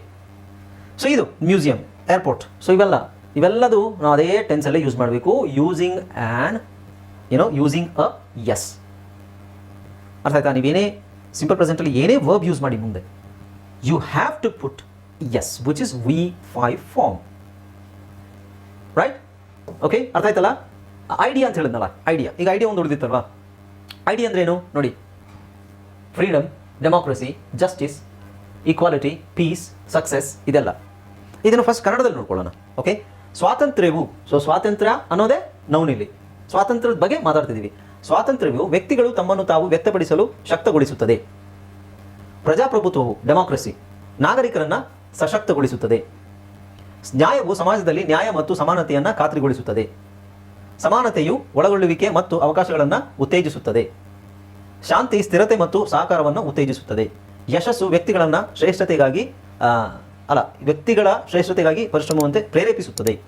ಸೊ ಇದು ಮ್ಯೂಸಿಯಂ ಏರ್ಪೋರ್ಟ್ ಸೊ ಇವೆಲ್ಲ, ಇವೆಲ್ಲದು ನಾವು ಅದೇ ಟೆನ್ಸಲ್ಲೇ ಯೂಸ್ ಮಾಡಬೇಕು. ಯೂಸಿಂಗ್ ಆ್ಯನ್ ಏನೋ ಯೂಸಿಂಗ್ ಅ ಎಸ್ ಅರ್ಥ ಆಯ್ತಾ? ನೀವೇನೇ ಸಿಂಪಲ್ ಪ್ರೆಸೆಂಟಲ್ಲಿ ಏನೇ ವರ್ಬ್ ಯೂಸ್ ಮಾಡಿ ಮುಂದೆ. You have to put S which is V five form right okay ಅರ್ಥ ಆಯ್ತಲ್ಲ? ಐಡಿಯಾ ಅಂತ ಹೇಳಿದ್ನಲ್ಲ ಐಡಿಯಾ ಈಗ ಐಡಿಯಾ ಒಂದು ಉಳಿದಿತ್ತಲ್ವಾ? ಐಡಿಯಾ ಅಂದ್ರೆ ಏನು? ನೋಡಿ. Freedom democracy justice equality peace success ಇದೆಲ್ಲ. ಇದನ್ನು ಫಸ್ಟ್ ಕನ್ನಡದಲ್ಲಿ ನೋಡ್ಕೊಳ್ಳೋಣ ಓಕೆ ಸ್ವಾತಂತ್ರ್ಯವು ಸೊ ಸ್ವಾತಂತ್ರ್ಯ ಅನ್ನೋದೇ ನೌನಿಲಿ ಸ್ವಾತಂತ್ರ್ಯದ ಬಗ್ಗೆ ಮಾತಾಡ್ತಿದ್ದೀವಿ ಸ್ವಾತಂತ್ರ್ಯವು ವ್ಯಕ್ತಿಗಳು ತಮ್ಮನ್ನು ತಾವು ವ್ಯಕ್ತಪಡಿಸಲು ಶಕ್ತಗೊಳಿಸುತ್ತದೆ. ಪ್ರಜಾಪ್ರಭುತ್ವವು ಡೆಮಾಕ್ರಸಿ, ನಾಗರಿಕರನ್ನ ಸಶಕ್ತಗೊಳಿಸುತ್ತದೆ. ನ್ಯಾಯವು ಸಮಾಜದಲ್ಲಿ ನ್ಯಾಯ ಮತ್ತು ಸಮಾನತೆಯನ್ನು ಖಾತ್ರಿಗೊಳಿಸುತ್ತದೆ. ಸಮಾನತೆಯು ಒಳಗೊಳ್ಳುವಿಕೆ ಮತ್ತು ಅವಕಾಶಗಳನ್ನು ಉತ್ತೇಜಿಸುತ್ತದೆ. ಶಾಂತಿ, ಸ್ಥಿರತೆ ಮತ್ತು ಸಹಕಾರವನ್ನು ಉತ್ತೇಜಿಸುತ್ತದೆ. ಯಶಸ್ಸು ವ್ಯಕ್ತಿಗಳನ್ನು ಶ್ರೇಷ್ಠತೆಗಾಗಿ ಅಲ್ಲ, ವ್ಯಕ್ತಿಗಳ ಶ್ರೇಷ್ಠತೆಗಾಗಿ ಪರಿಶ್ರಮವಂತೆ ಪ್ರೇರೇಪಿಸುತ್ತದೆ.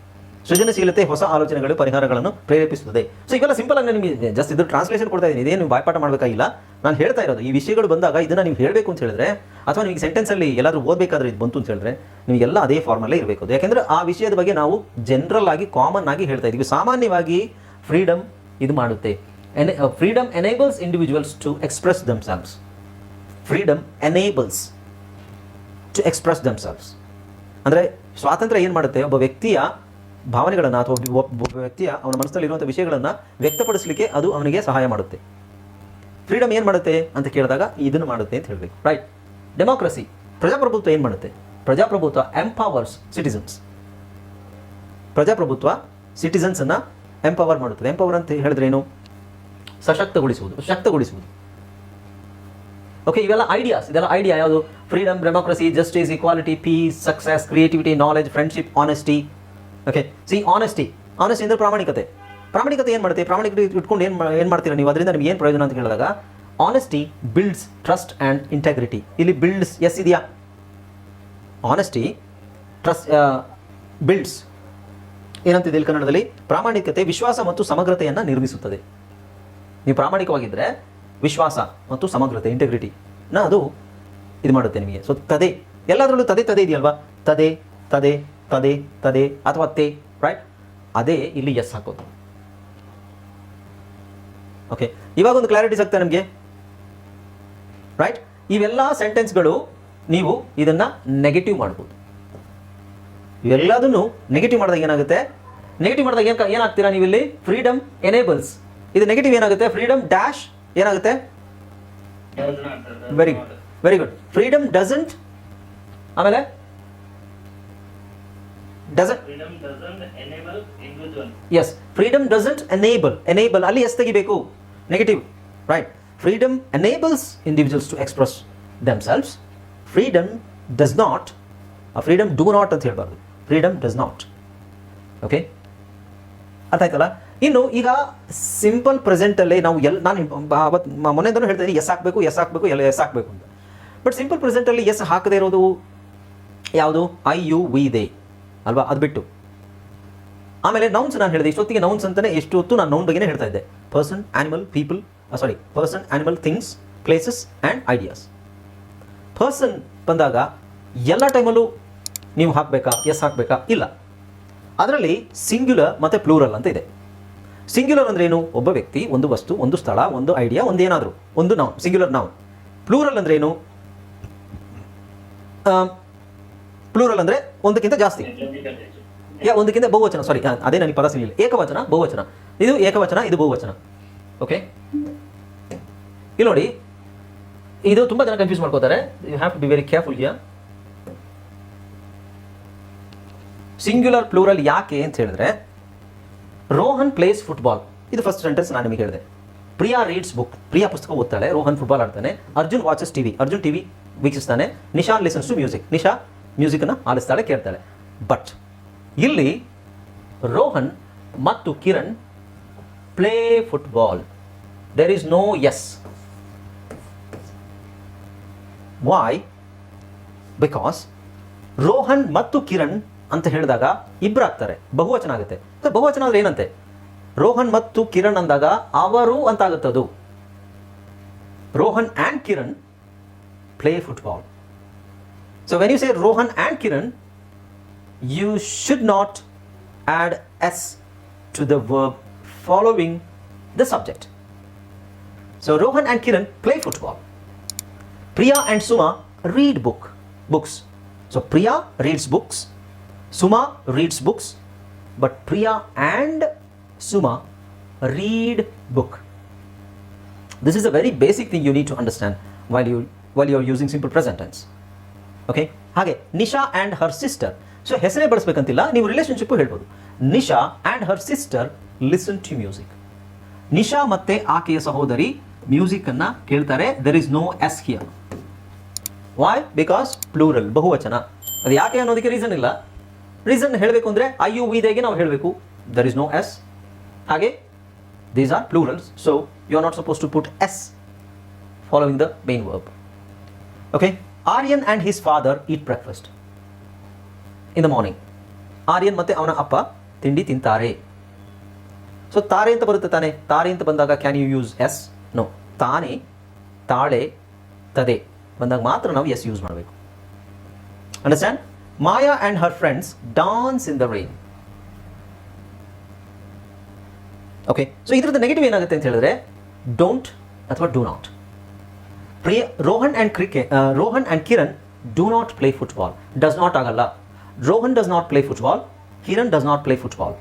ಸೃಜನಶೀಲತೆ, ಹೊಸ ಆಲೋಚನೆಗಳು, ಪರಿಹಾರಗಳನ್ನು ಪ್ರೇರೇಪಿಸುತ್ತದೆ. ಸೊ ಇವೆಲ್ಲ ಸಿಂಪಲ್ ಆಗಿ ನಿಮಗೆ ಜಸ್ಟ್ ಇದು ಟ್ರಾನ್ಸ್ಲೇಷನ್ ಕೊಡ್ತಾ ಇದ್ದೀನಿ. ಇದೇನು ಬಾಯ್ಪಾಠ ಮಾಡಬೇಕಾಗಿಲ್ಲ ನಾನು ಹೇಳ್ತಾ ಇರೋದು, ಈ ವಿಷಯಗಳು ಬಂದಾಗ ಇದನ್ನ ನೀವು ಹೇಳಬೇಕು ಅಂತ ಹೇಳಿದ್ರೆ, ಅಥವಾ ನಿಮಗೆ ಸೆಂಟೆನ್ಸಲ್ಲಿ ಎಲ್ಲಾದರೂ ಓದಬೇಕಾದ್ರೆ ಇದು ಬಂತು ಅಂತ ಹೇಳಿದ್ರೆ ನಿಮಗೆಲ್ಲ ಅದೇ ಫಾರ್ಮಲ್ಲೇ ಇರಬೇಕು ಯಾಕೆಂದರೆ ಆ ವಿಷಯದ ಬಗ್ಗೆ ನಾವು ಜನರಲ್ ಆಗಿ ಕಾಮನ್ ಆಗಿ ಹೇಳ್ತಾ ಇದ್ದೀವಿ. ಸಾಮಾನ್ಯವಾಗಿ ಫ್ರೀಡಮ್ ಇದು ಮಾಡುತ್ತೆ. Freedom enables individuals to express themselves freedom enables to express themselves ಅಂದರೆ ಸ್ವಾತಂತ್ರ್ಯ ಏನು ಮಾಡುತ್ತೆ? ಒಬ್ಬ ವ್ಯಕ್ತಿಯ ಭಾವನೆಗಳನ್ನು ಅಥವಾ ಒಬ್ಬ ವ್ಯಕ್ತಿಯ ಅವನ ಮನಸ್ಸಲ್ಲಿರುವಂಥ ವಿಷಯಗಳನ್ನು ವ್ಯಕ್ತಪಡಿಸಲಿಕ್ಕೆ ಅದು ಅವನಿಗೆ ಸಹಾಯ ಮಾಡುತ್ತೆ. ಫ್ರೀಡಮ್ ಏನು ಮಾಡುತ್ತೆ ಅಂತ ಕೇಳಿದಾಗ ಇದನ್ನು ಮಾಡುತ್ತೆ ಅಂತ ಹೇಳಬೇಕು. ರೈಟ್ ಡೆಮೋಕ್ರಸಿ ಪ್ರಜಾಪ್ರಭುತ್ವ ಏನು ಮಾಡುತ್ತೆ? ಪ್ರಜಾಪ್ರಭುತ್ವ ಎಂಪವರ್ಸ್ ಸಿಟಿಸನ್ಸ್ ಪ್ರಜಾಪ್ರಭುತ್ವ ಸಿಟಿಸನ್ಸನ್ನು ಎಂಪವರ್ ಮಾಡುತ್ತದೆ. ಎಂಪವರ್ ಅಂತ ಹೇಳಿದ್ರೆ ಏನು? ಸಶಕ್ತಗೊಳಿಸುವುದು. ಶಕ್ತಗೊಳಿಸುವುದು ಓಕೆ ಇವೆಲ್ಲ ಐಡಿಯಾಸ್ ಇದೆಲ್ಲ ಐಡಿಯಾ ಯಾವುದು? Freedom democracy justice equality peace success creativity knowledge friendship honesty okay see honesty honesty ಅಂದರೆ ಪ್ರಾಮಾಣಿಕತೆ. ಪ್ರಾಮಾಣಿಕತೆ ಏನು ಮಾಡುತ್ತೆ? ಪ್ರಾಮಾಣಿಕತೆ ಇಟ್ಕೊಂಡು ಏನು ಏನು ಮಾಡ್ತೀರಾ ನೀವು? ಅದರಿಂದ ನಿಮ್ಗೆ ಏನು ಪ್ರಯೋಜನ ಅಂತ ಹೇಳಿದಾಗ honesty builds trust and integrity ಇಲ್ಲಿ ಬಿಲ್ಡ್ಸ್ ಎಸ್ ಇದೆಯಾ? ಆನೆಸ್ಟಿ ಟ್ರಸ್ಟ್ ಬಿಲ್ಡ್ಸ್ ಏನಂತಿದೆ ಇಲ್ಲಿ ಕನ್ನಡದಲ್ಲಿ? ಪ್ರಾಮಾಣಿಕತೆ, ವಿಶ್ವಾಸ ಮತ್ತು ಸಮಗ್ರತೆಯನ್ನು ನಿರ್ಮಿಸುತ್ತದೆ. ನೀವು ಪ್ರಾಮಾಣಿಕವಾಗಿದ್ದರೆ ವಿಶ್ವಾಸ ಮತ್ತು ಸಮಗ್ರತೆ ಇಂಟೆಗ್ರಿಟಿ ನಾ ಅದು ಇದು ಮಾಡುತ್ತೆ ನಿಮಗೆ. ಸೊ ತದೆ. ಎಲ್ಲದರಲ್ಲೂ ತದೆ ತದೆ ಇದೆಯಲ್ವಾ? ತದೆ ತದೆ ತದೆ ತದೆ ಅಥವಾ ತೇ ರೈಟ್ ಅದೇ ಇಲ್ಲಿ ಎಸ್ ಹಾಕೋದು. ಓಕೆ ಇವಾಗ ಒಂದು ಕ್ಲಾರಿಟಿ ಸಿಗ್ತದೆ ನಮಗೆ? ರೈಟ್ ಇವೆಲ್ಲ ಸೆಂಟೆನ್ಸ್ಗಳು ನೀವು ಇದನ್ನ ನೆಗೆಟಿವ್ ಮಾಡ್ಬೋದು. ಇವೆಲ್ಲದನ್ನು ನೆಗೆಟಿವ್ ಮಾಡಿದಾಗ ಏನಾಗುತ್ತೆ? ನೆಗೆಟಿವ್ ಮಾಡಿದಾಗ ಏನು ಏನಾಗ್ತೀರಾ ನೀವು ಇಲ್ಲಿ ಫ್ರೀಡಮ್ ಎನೇಬಲ್ಸ್ ಇದು ನೆಗೆಟಿವ್ ಏನಾಗುತ್ತೆ? ಫ್ರೀಡಮ್ ಡ್ಯಾಶ್ ಏನಾಗುತ್ತೆ? Very good very good freedom doesn't ಆಮೇಲೆ doesn't Freedom doesn't enable individual. S freedom doesn't enable enable ಅಲ್ಲಿ ಎಸ್ ತೆಗಿಬೇಕು. Negative right freedom enables individuals to express themselves freedom does not freedom do not ಅಂತ ಹೇಳ್ಬಾರ್ದು. Freedom does not okay ಅರ್ಥ ಆಯ್ತಲ್ಲ? ಇನ್ನು ಈಗ simple ಪ್ರೆಸೆಂಟಲ್ಲಿ ನಾವು ಎಲ್ ನಾನು ಅವತ್ತು ಮೊನ್ನೆಯಿಂದನೂ ಹೇಳ್ತಾ ಇದ್ದೀನಿ ಎಸ್ ಹಾಕಬೇಕು ಎಸ್ ಹಾಕಬೇಕು ಎಲ್ಲ ಎಸ್ ಹಾಕಬೇಕು ಅಂತ. ಬಟ್ ಸಿಂಪಲ್ ಪ್ರೆಸೆಂಟಲ್ಲಿ ಎಸ್ ಹಾಕದೇ ಇರೋದು ಯಾವುದು? ಐ ಯು ವಿ ದೇ ಅಲ್ವಾ? ಅದು ಬಿಟ್ಟು. ಆಮೇಲೆ ನೌನ್ಸ್ ನಾನು ಹೇಳಿದೆ, ಇಷ್ಟೊತ್ತಿಗೆ ನೌನ್ಸ್ ಅಂತಾನೆ ಎಷ್ಟು ಹೊತ್ತು ನಾನು ನೌನ್ ಬಗ್ಗೆನೇ ಹೇಳ್ತಾ ಇದ್ದೆ. Person animal people sorry person animal things places and ideas person ಬಂದಾಗ ಎಲ್ಲ ಟೈಮಲ್ಲೂ ನೀವು ಹಾಕಬೇಕಾ? ಎಸ್ ಹಾಕಬೇಕಾ? ಇಲ್ಲ. ಅದರಲ್ಲಿ ಸಿಂಗ್ಯುಲರ್ ಮತ್ತು ಪ್ಲೂರಲ್ ಅಂತ ಇದೆ. ಸಿಂಗ್ಯುಲರ್ ಅಂದ್ರೆ ಏನು? ಒಬ್ಬ ವ್ಯಕ್ತಿ, ಒಂದು ವಸ್ತು, ಒಂದು ಸ್ಥಳ, ಒಂದು ಐಡಿಯಾ ಒಂದೇನಾದರೂ ಒಂದು ನಾವು ಸಿಂಗ್ಯುಲರ್ ನಾವು ಪ್ಲೂರಲ್ ಅಂದ್ರೆ ಏನು? ಪ್ಲೂರಲ್ ಅಂದ್ರೆ ಒಂದಕ್ಕಿಂತ ಜಾಸ್ತಿ. ಯಾ ಒಂದಕ್ಕಿಂತ ಬಹುವಚನ ಸಾರಿ ಅದೇ ನನಗೆ ಪದ ಸಿಗಲಿಲ್ಲ. ಏಕವಚನ ಬಹುವಚನ. ಇದು ಏಕವಚನ ಇದು ಬಹುವಚನ. ಓಕೆ ಇಲ್ಲಿ ನೋಡಿ ಇದು ತುಂಬಾ ಜನ ಕನ್ಫ್ಯೂಸ್ ಮಾಡ್ಕೋತಾರೆ. You have to be very careful here singular plural ಯಾಕೆ ಅಂತ ಹೇಳಿದ್ರೆ ರೋಹನ್ ಪ್ಲೇಸ್ ಫುಟ್ಬಾಲ್ ಇದು ಫಸ್ಟ್ ಸೆಂಟೆನ್ಸ್ ನಾನು ನಿಮಗೆ ಹೇಳಿದೆ. ಪ್ರಿಯಾ ರೀಡ್ಸ್ ಬುಕ್ ಪ್ರಿಯಾ ಪುಸ್ತಕ ಓದ್ತಾಳೆ ರೋಹನ್ ಫುಟ್ಬಾಲ್ ಆಡ್ತಾನೆ. Arjun watches TV Arjun TV ವೀಕ್ಷಿಸ್ತಾನೆ. Nisha listens to music Nisha ಮ್ಯೂಸಿಕ್ನ ಆಲಿಸ್ತಾಳೆ, ಕೇಳ್ತಾಳೆ. ಬಟ್ ಇಲ್ಲಿ ರೋಹನ್ ಮತ್ತು Kiran play football there is no S why because Rohan ಮತ್ತು ಕಿರಣ್ ಅಂತ ಹೇಳಿದಾಗ ಇಬ್ಬರಾಗ್ತಾರೆ ಬಹುವಚನ ಆಗುತ್ತೆ. ಬಹುವಚನ ಅಂದ್ರೆ ಏನಂತೆ? ರೋಹನ್ ಮತ್ತು ಕಿರಣ್ ಅಂದಾಗ ಅವರು ಅಂತ ಆಗುತ್ತದು. Rohan and Kiran play football So when you say Rohan and Kiran, you should not add S to the verb following the subject. So Rohan and Kiran play football. Priya and Suma read book books. So Priya reads books. Suma reads books. But Priya and Suma read book. This is a very basic thing you need to understand while you while you're using simple present tense. Okay ಹಾಗೆ Nisha and her sister so ಹೆಸರೇ ಬಳಸ್ಬೇಕಂತಿಲ್ಲ, ನೀವು relationship ಹೇಳ್ಬೋದು. Nisha and her sister listen to music Nisha ಮತ್ತೆ ಆಕೆಯ ಸಹೋದರಿ music ಅನ್ನ ಕೇಳ್ತಾರೆ. There is no S here why because plural ಬಹುವಚನ. ಅದು ಯಾಕೆ ಅನ್ನೋದಕ್ಕೆ ರೀಸನ್ ಇಲ್ಲ. ರೀಸನ್ ಹೇಳಬೇಕು ಅಂದ್ರೆ ಐ ಯು ವಿದೇಗೆ ನಾವು ಹೇಳಬೇಕು. ದರ್ ಇಸ್ ನೋ ಎಸ್ ಹಾಗೆ these are plurals so you are not suppose to put S following the main verb okay Aryan and his father eat breakfast in the morning Aryan ಮತ್ತೆ ಅವನ ಅಪ್ಪ ತಿಂಡಿ ತಿಂತಾರೆ. So ತಾರೆ ಅಂತ ಬರುತ್ತೆ ತಾನೆ? ತಾರೆ ಅಂತ ಬಂದಾಗ can you use S no ತಾನೆ, ತಾಳೆ, ತದೆ. ಬಂದಾಗ ಮಾತ್ರ ನಾವು ಎಸ್ ಯೂಸ್ ಮಾಡಬೇಕು. Understand Maya and her friends dance in the rain okay so ಇದರದ್ದು ನೆಗೆಟಿವ್ ಏನಾಗುತ್ತೆ ಅಂತ ಹೇಳಿದ್ರೆ ಡೋಂಟ್ ಅಥವಾ do not Priya, Rohan and cricket, uh, Rohan and Kiran do not play football. Does not Agala. Rohan does not play football. Kiran does not play football.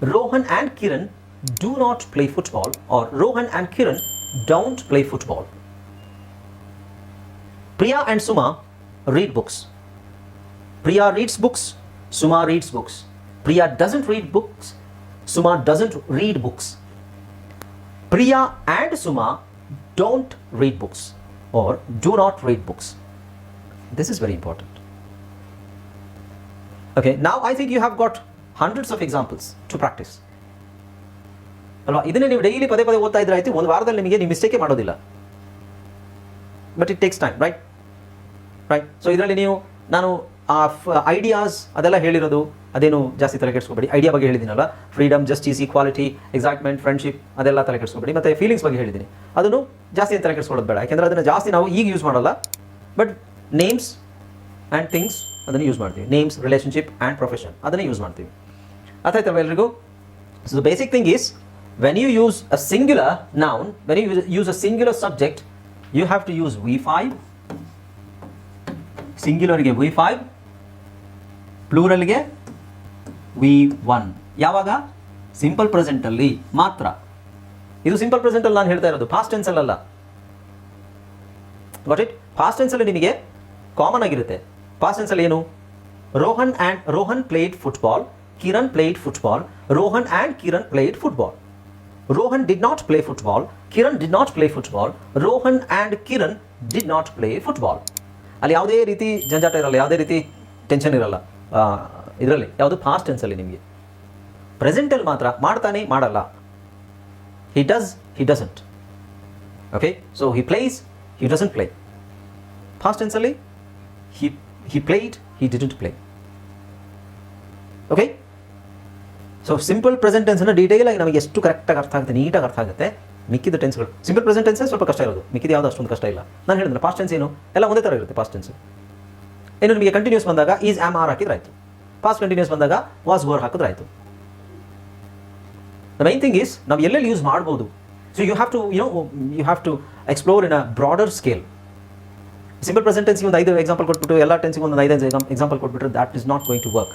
Rohan and Kiran do not play football, or Rohan and Kiran don't play football. Priya and Suma read books. Priya reads books. Suma reads books. Priya doesn't read books. Suma doesn't read books. Priya and Suma don't read books or do not read books. This is very important. Okay, now I think you have got hundreds of examples to practice. ಅಲ್ವಾ ಇದನ್ನೇ ನೀವು daily ಪದೇ ಪದೇ ಓದ್ತಾ ಇದ್ರೆ ಆಯ್ತು ಒಂದು ವಾರದಲ್ಲಿ ನಿಮಗೆ ನೀವು ಮಿಸ್ಟೇಕೇ ಮಾಡೋದಿಲ್ಲ but it takes time right right so ಇದರಲ್ಲಿ ನೀವು ನಾನು ಆ ಐಡಿಯಾಸ್ ಅದೆಲ್ಲ ಹೇಳಿರೋದು ಅದೇನು ಜಾಸ್ತಿ ತಲೆ ಐಡಿಯಾ ಬಗ್ಗೆ ಹೇಳಿದ್ದೀನಲ್ಲ. Freedom justice equality excitement friendship ಅದೆಲ್ಲ ತಲೆ ಕೆಡಿಸ್ಕೊಬೇಡಿ. ಮತ್ತು ಫೀಲಿಂಗ್ಸ್ ಬಗ್ಗೆ ಹೇಳಿದ್ದೀನಿ. ಅದನ್ನು ಜಾಸ್ತಿ ತಲೆ ಕೆಡಿಸ್ಕೊಳ್ಳೋದು ಬೇಡ. ಯಾಕೆಂದರೆ ಅದನ್ನು ಜಾಸ್ತಿ ನಾವು ಈಗ ಯೂಸ್ ಮಾಡಲ್ಲ. ಬಟ್ ನೇಮ್ಸ್ ಆ್ಯಂಡ್ ಥಿಂಗ್ಸ್ ಅದನ್ನು ಯೂಸ್ ಮಾಡ್ತೀವಿ. ನೇಮ್ಸ್ ರಿಲೇಷನ್ಶಿಪ್ ಆ್ಯಂಡ್ ಪ್ರೊಫೆಷನ್ ಅದನ್ನೇ ಯೂಸ್ ಮಾಡ್ತೀವಿ. ಅರ್ಥ ಆಯ್ತಲ್ವ ಎಲ್ರಿಗೂ so basic thing is when you use a singular noun when you use a singular subject you have to use V five ಸಿಂಗ್ಯುಲರ್ಗೆ V five ಪ್ಲೂರಲ್ಗೆ V one ಯಾವಾಗ? Simple ಪ್ರೆಸೆಂಟಲ್ಲಿ ಮಾತ್ರ. ಇದು ಸಿಂಪಲ್ ಪ್ರೆಸೆಂಟಲ್ಲಿ ನಾನು ಹೇಳ್ತಾ ಇರೋದು. ಫಾಸ್ಟ್ ಟೆನ್ಸಲ್ಲಲ್ಲ ವಾಟ್ ಇಟ್ ಫಾಸ್ಟ್ ಟೆನ್ಸಲ್ಲಿ ನಿಮಗೆ ಕಾಮನ್ ಆಗಿರುತ್ತೆ. ಫಾಸ್ಟ್ ಟೆನ್ಸಲ್ಲಿ ಏನು? Rohan and Rohan played football Kiran played football Rohan and Kiran played football Rohan did not play football Kiran did not play football Rohan and Kiran did not play football ಅಲ್ಲಿ ಯಾವುದೇ ರೀತಿ ಜಂಜಾಟ ಇರಲ್ಲ, ಯಾವುದೇ ರೀತಿ tension ಇರಲ್ಲ. ಇದರಲ್ಲಿ ಯಾವುದು fast ಟೆನ್ಸಲ್ಲಿ ನಿಮಗೆ. ಪ್ರೆಸೆಂಟಲ್ಲಿ ಮಾತ್ರ ಮಾಡ್ತಾನೆ ಮಾಡಲ್ಲ. He does he doesn't okay so he plays he doesn't play past ಟೆನ್ಸಲ್ಲಿ he he played he didn't play okay so simple present tension detail ಆಗಿ ನಮಗೆ ಎಷ್ಟು ಕರೆಕ್ಟಾಗಿ ಅರ್ಥ ಆಗುತ್ತೆ ನೀಟಾಗಿ ಅರ್ಥ ಆಗುತ್ತೆ, ಮಿಕ್ಕಿದ ಟೆನ್ಸ್ಗಳು ಸಿಂಪಲ್ ಪ್ರೆಸೆಂಟ್ ಟೆನ್ಸೇ ಸ್ವಲ್ಪ ಕಷ್ಟ ಇರೋದು. ಮಿಕ್ಕಿದ ಯಾವುದು ಅಷ್ಟೊಂದು ಕಷ್ಟ ಇಲ್ಲ. ನಾನು ಹೇಳಿದ್ರೆ ಪಾಸ್ಟ್ ಟೆನ್ಸ್ ಏನು? ಎಲ್ಲ ಒಂದೇ ಥರ ಇರುತ್ತೆ ಪಾಸ್ಟ್ ಟೆನ್ಸ್ ಏನು ನಿಮಗೆ ಕಂಟಿನ್ಯೂಸ್ ಬಂದಾಗ ಈಸ್ ಆಮ್ ಆರ್ ಹಾಕಿದ್ರೆ ಆಯಿತು. ಪಾಸ್ಟ್ ಕಂಟಿನ್ಯೂಸ್ ಬಂದಾಗ ವಾಸ್ ಗೋರ್ ಹಾಕಿದ್ರೆ ಆಯಿತು ದ ಮೈನ್ ಥಿಂಗ್ ಈಸ್ ನಾವು ಎಲ್ಲೆಲ್ಲಿ ಯೂಸ್ ಮಾಡ್ಬೋದು? So you have to you know you have to explore in a broader scale simple present ಟೆನ್ಸ್ಗೆ ಒಂದು ಐದು ಎಕ್ಸಾಂಪಲ್ ಕೊಟ್ಬಿಟ್ಟು, ಎಲ್ಲ ಟೆನ್ಸಿಗೆ ಒಂದು ಐದು ಎಕ್ಸಾಂಪಲ್ ಕೊಟ್ಬಿಟ್ರೆ that is not going to work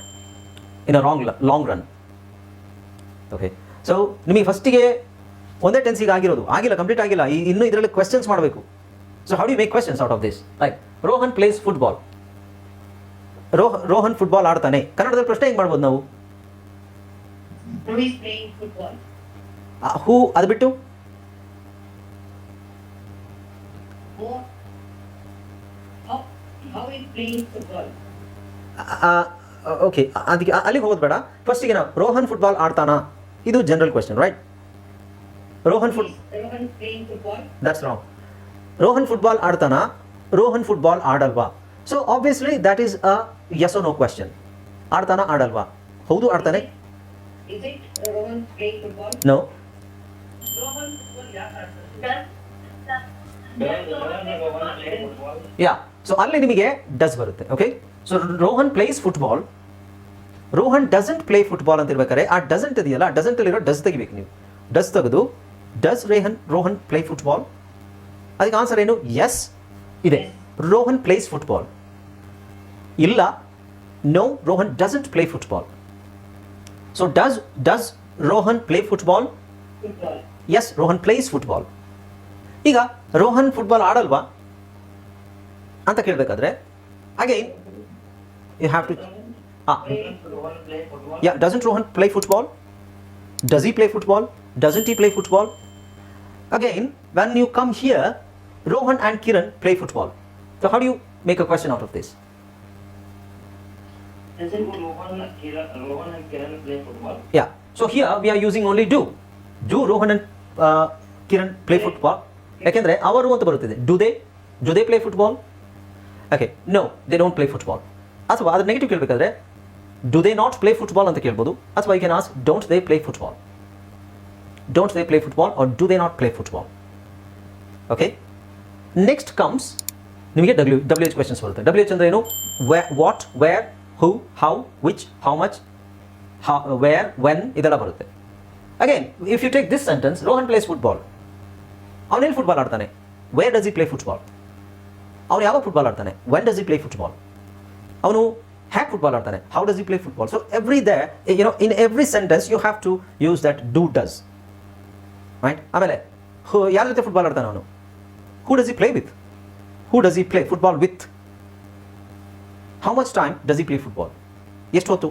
in a wrong long run okay so ನಿಮಗೆ ಫಸ್ಟಿಗೆ ಒಂದೇ ಟೆನ್ಸಿಗೆ ಆಗಿರೋದು. ಆಗಿಲ್ಲ ಕಂಪ್ಲೀಟ್ ಆಗಿಲ್ಲ. ಇನ್ನೂ ಇದರಲ್ಲಿ ಕ್ವೆಶನ್ಸ್ ಮಾಡಬೇಕು. So how do make questions out of this like Rohan plays football ರೋಹ Rohan football ಆಡ್ತಾನೆ. ಕನ್ನಡದಲ್ಲಿ ಪ್ರಶ್ನೆ ಹೆಂಗೆ ಮಾಡ್ಬೋದು ನಾವು? ಹೂ ಅದು ಬಿಟ್ಟು? ಓಕೆ ಅದಕ್ಕೆ ಅಲ್ಲಿಗೆ ಹೋಗೋದು ಬೇಡ. ಫಸ್ಟಿಗೆ ನಾವು ರೋಹನ್ ಫುಟ್ಬಾಲ್ ಆಡ್ತಾನಾ? ಇದು general question right Rohan foot that's wrong Rohan football ಆಡ್ತಾನಾ? Rohan football ಆಡಲ್ವಾ? So obviously that is a yes no question ಆಡ್ತಾನಾ ಆಡಲ್ವಾ? ಹೌದು ಆಡ್ತಾನೆ? ನೋ? ಯಾ ಸೊ ಅಲ್ಲಿ ನಿಮಗೆ ಡಸ್ ಬರುತ್ತೆ okay so Rohan plays football Rohan doesn't play football ಅಂತ ಇರ್ಬೇಕಾದ್ರೆ ಆ doesn't ಇದೆಯಲ್ಲ ಡಸಂಟ್ ಅಲ್ಲಿರೋ ಡಸ್ ತೆಗಿಬೇಕು ನೀವು. ಡಸ್ ತೆಗೆದು does Rohan Rohan play football ಅದಕ್ಕೆ ಆನ್ಸರ್ ಏನು? ಎಸ್ ಇದೆ. ರೋಹನ್ ಪ್ಲೇಸ್ ಫುಟ್ಬಾಲ್ ಇಲ್ಲ. No Rohan doesn't play football so does does Rohan play football? Yes Rohan plays football ಈಗ ರೋಹನ್ ಫುಟ್ಬಾಲ್ ಆಡಲ್ವಾ? ಅಂತ ಕೇಳಬೇಕಾದ್ರೆ again you have to? Yeah doesn't Rohan play football does he play football doesn't he play football again when you come here Rohan and Kiran play football so how you make a question out of this Doesn't Rohan Rohan and Kiran play football? Yeah. So here we are using only do. Do Rohan and uh, Kiran play football? ಯಾಕೆಂದರೆ ಅವರು ಅಂತ ಬರುತ್ತಿದೆ. Do they do they play football okay no they don't play football ಅಥವಾ ಅದ್ರ negative ಕೇಳಬೇಕಾದ್ರೆ do they not play football ಅಂತ ಕೇಳ್ಬೋದು. ಅಥವಾ I can ask don't they play football don't they play football or do they not play football okay next comes ನಿಮಗೆ W W H questions ಬರುತ್ತೆ. W H ಅಂದರೆ ಏನು? Why what where who how which how much where when ಇದೆಲ್ಲ ಬರುತ್ತೆ. Again if you take this sentence Rohan plays football ಅವನೇನು football ಆಡ್ತಾನೆ? Where does he play football ಅವನು ಯಾವಾಗ football ಆಡ್ತಾನೆ? When does he play football ಅವನು ಹ್ಯಾಕ್ football ಆಡ್ತಾನೆ? How does he play football so every the you know in every sentence you have to use that do does right ಆಮೇಲೆ ಹು- ಯಾರ ಜೊತೆ ಫುಟ್ಬಾಲ್ ಆಡ್ತಾನೆ ಅವನು? Who does he play with who does he play football with how much time does he play football ಎಷ್ಟು ಹೊತ್ತು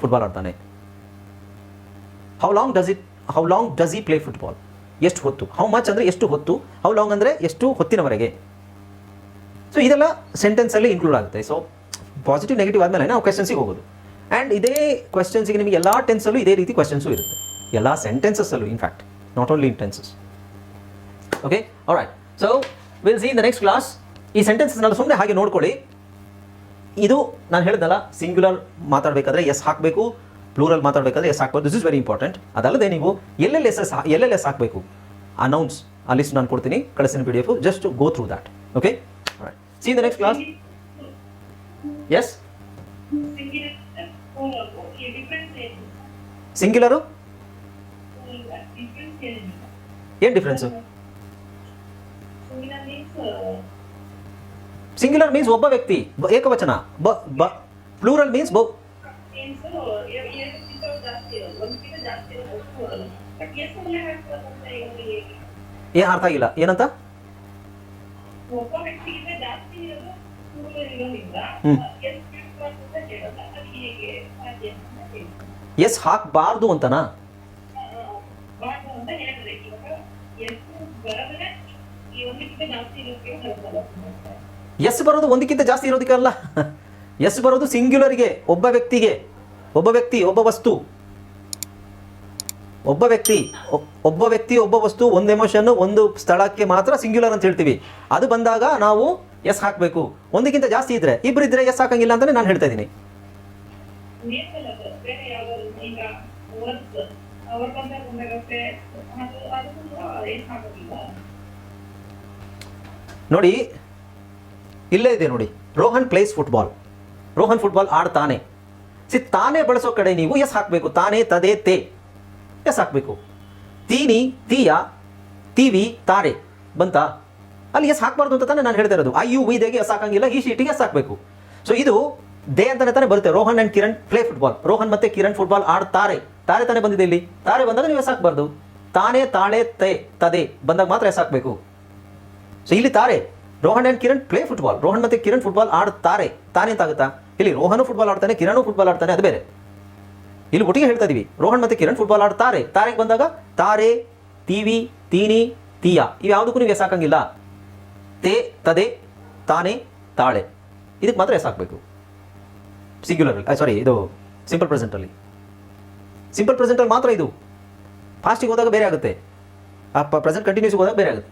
football ಆಡ್ತಾನೆ. How long does it how long does he play football ಎಷ್ಟು ಹೊತ್ತು? ಹೌ ಮಚ್ ಅಂದರೆ ಎಷ್ಟು ಹೊತ್ತು? How long ಅಂದರೆ ಎಷ್ಟು ಹೊತ್ತಿನವರೆಗೆ? ಸೊ ಇದೆಲ್ಲ ಸೆಂಟೆನ್ಸಲ್ಲಿ ಇನ್ಕ್ಲೂಡ್ ಆಗುತ್ತೆ. ಸೊ ಪಾಸಿಟಿವ್ ನೆಗೆಟಿವ್ ಆದಮೇಲೆ ನಾವು ಕ್ವೆಶನ್ಸಿಗೆ ಹೋಗೋದು. ಆ್ಯಂಡ್ ಇದೇ ಕ್ವೆಶನ್ಸಿಗೆ ನಿಮಗೆ ಎಲ್ಲ ಟೆನ್ಸಲ್ಲೂ ಇದೇ ರೀತಿ ಕ್ವೆಶನ್ಸು ಇರುತ್ತೆ. ಎಲ್ಲ ಸೆಂಟೆನ್ಸಸ್ಸಲ್ಲೂ in fact not only in tenses okay right so will see in the next class ಈ ಸೆಂಟೆನ್ಸಸ್ನೆಲ್ಲ ಸುಮ್ಮನೆ ಹಾಗೆ ನೋಡ್ಕೊಳ್ಳಿ. ಇದು ನಾನು ಹೇಳಿದ್ನಲ್ಲ ಸಿಂಗ್ಯುಲರ್ ಮಾತಾಡಬೇಕಾದ್ರೆ ಎಸ್ ಹಾಕಬೇಕು ಪ್ಲೂರಲ್ ಮಾತಾಡಬೇಕಾದ್ರೆ ಎಸ್ ಹಾಕ್ಬೋದು ದಿಸ್ ಇಸ್ ವೆರಿ ಇಂಪಾರ್ಟೆಂಟ್ ಅದಲ್ಲದೆ ನೀವು ಎಲ್ಲೆಲ್ಲಿ ಎಸ್ ಎಸ್ ಎಲ್ಲೆಲ್ಲಿ ಎಸ್ ಹಾಕಬೇಕು? ಅನೌನ್ಸ್ ಆ ಲಿಸ್ಟ್ ನಾನು ಕೊಡ್ತೀನಿ ಕಳಿಸಿನ P D F just go through that okay see the next class S singular ಏನು ಡಿಫ್ರೆನ್ಸು ಸಿಂಗ್ಯುಲರ್ ಮೀನ್ಸ್ ಒಬ್ಬ ವ್ಯಕ್ತಿ ಏಕವಚನ, ಬ ಬ ಪ್ಲೂರಲ್ ಮೀನ್ಸ್ ಬೌ ಏನು ಅರ್ಥ ಆಗಿಲ್ಲ. ಏನಂತ? ಎಸ್ ಹಾಕಬಾರ್ದು ಅಂತನಾ? ಎಸ್ ಬರೋದು ಒಂದಕ್ಕಿಂತ ಜಾಸ್ತಿ ಇರೋದಕ್ಕಲ್ಲ ಎಸ್ ಬರೋದು ಸಿಂಗ್ಯುಲರ್ಗೆ ಒಬ್ಬ ವ್ಯಕ್ತಿಗೆ, ಒಬ್ಬ ವ್ಯಕ್ತಿ, ಒಬ್ಬ ವಸ್ತು. ಒಬ್ಬ ವ್ಯಕ್ತಿ ಒಬ್ಬ ವ್ಯಕ್ತಿ, ಒಬ್ಬ ವಸ್ತು, ಒಂದು ಎಮೋಷನ್ ಒಂದು ಸ್ಥಳಕ್ಕೆ ಮಾತ್ರ ಸಿಂಗ್ಯುಲರ್ ಅಂತ ಹೇಳ್ತೀವಿ. ಅದು ಬಂದಾಗ ನಾವು ಎಸ್ ಹಾಕಬೇಕು. ಒಂದಕ್ಕಿಂತ ಜಾಸ್ತಿ ಇದ್ರೆ ಇಬ್ಬರು ಇದ್ರೆ ಎಸ್ ಹಾಕಂಗಿಲ್ಲ ಅಂತಾನೆ ನಾನು ಹೇಳ್ತಾ ಇದ್ದೀನಿ. ನೋಡಿ ಇಲ್ಲೇ ಇದೆ ನೋಡಿ. Rohan plays football Rohan football ಆಡ್ತಾನೆ. ಸಿ, ತಾನೇ ಬಳಸೋ ಕಡೆ ನೀವು ಎಸ್ ಹಾಕಬೇಕು. ತಾನೇ, ತದೇ, ತೇ. ಎಸ್ ಹಾಕಬೇಕು. ತೀನಿ, ತೀಯ, ತೀವಿ, ತಾರೆ. ಬಂತಾ? ಅಲ್ಲಿ ಎಸ್ ಹಾಕಬಾರ್ದು ಅಂತ ತಾನೇ ನಾನು ಹೇಳ್ತಾ ಇರೋದು. ಐ, ಯು ವಿದೆಗೆ ಎಸ್ ಹಾಕಂಗಿಲ್ಲ, ಈ ಶೀಟಿಗೆ ಎಸ್ ಹಾಕಬೇಕು. ಸೊ ಇದು ದೇ ಅಂತಾನೆ ತಾನೇ ಬರುತ್ತೆ. Rohan and Kiran play football Rohan ಮತ್ತೆ ಕಿರಣ್ ಫುಟ್ಬಾಲ್ ಆಡ್ತಾರೆ. ತಾರೆ ತಾನೇ ಬಂದಿದೆ ಇಲ್ಲಿ. ತಾರೆ ಬಂದಾಗ ನೀವು ಎಸ್ ಹಾಕಬಾರ್ದು. ತಾನೇ, ತಾಳೆ, ತೇ, ತದೆ. ಬಂದಾಗ ಮಾತ್ರ ಎಸ್ ಹಾಕಬೇಕು. ಸೊ ಇಲ್ಲಿ ತಾರೆ. Rohan and Kiran play football Rohan ಮತ್ತೆ ಕಿರಣ್ ಫುಟ್ಬಾಲ್ ಆಡ್ತಾರೆ ತಾನೇ ಅಂತ ಆಗುತ್ತಾ ಇಲ್ಲಿ ರೋಹನ್ ಫುಟ್ಬಾಲ್ ಆಡ್ತಾನೆ, ಕಿರಣ್ ಫುಟ್ಬಾಲ್ ಆಡ್ತಾನೆ, ಅದು ಬೇರೆ. ಇಲ್ಲಿ ಒಟ್ಟಿಗೆ ಹೇಳ್ತಾ ಇದೀವಿ. ರೋಹನ್ ಮತ್ತೆ ಕಿರಣ್ ಫುಟ್ಬಾಲ್ ಆಡ್ತಾರೆ. ತಾರೆಗೆ ಬಂದಾಗ ತಾರೆ, ತೀವಿ, ತೀನಿ, ತೀಯ. ಇವು ಯಾವುದಕ್ಕೂ ನೀವು ಎಸಾಕಂಗಿಲ್ಲ ತೇ, ತದೆ, ತಾನೆ, ತಾಳೆ. ಇದಕ್ಕೆ ಮಾತ್ರ ಎಸಾಕಬೇಕು ಸಿಂಗ್ಯುಲರ್ ಸಾರಿ ಇದು ಸಿಂಪಲ್ ಪ್ರೆಸೆಂಟಲ್ಲಿ ಸಿಂಪಲ್ ಪ್ರೆಸೆಂಟಲ್ಲಿ ಮಾತ್ರ ಇದು. ಫಾಸ್ಟಿಗೆ ಹೋದಾಗ ಬೇರೆ ಆಗುತ್ತೆ. ಆ ಪ್ರೆಸೆಂಟ್ ಕಂಟಿನ್ಯೂಸ್ ಹೋದಾಗ ಬೇರೆ ಆಗುತ್ತೆ.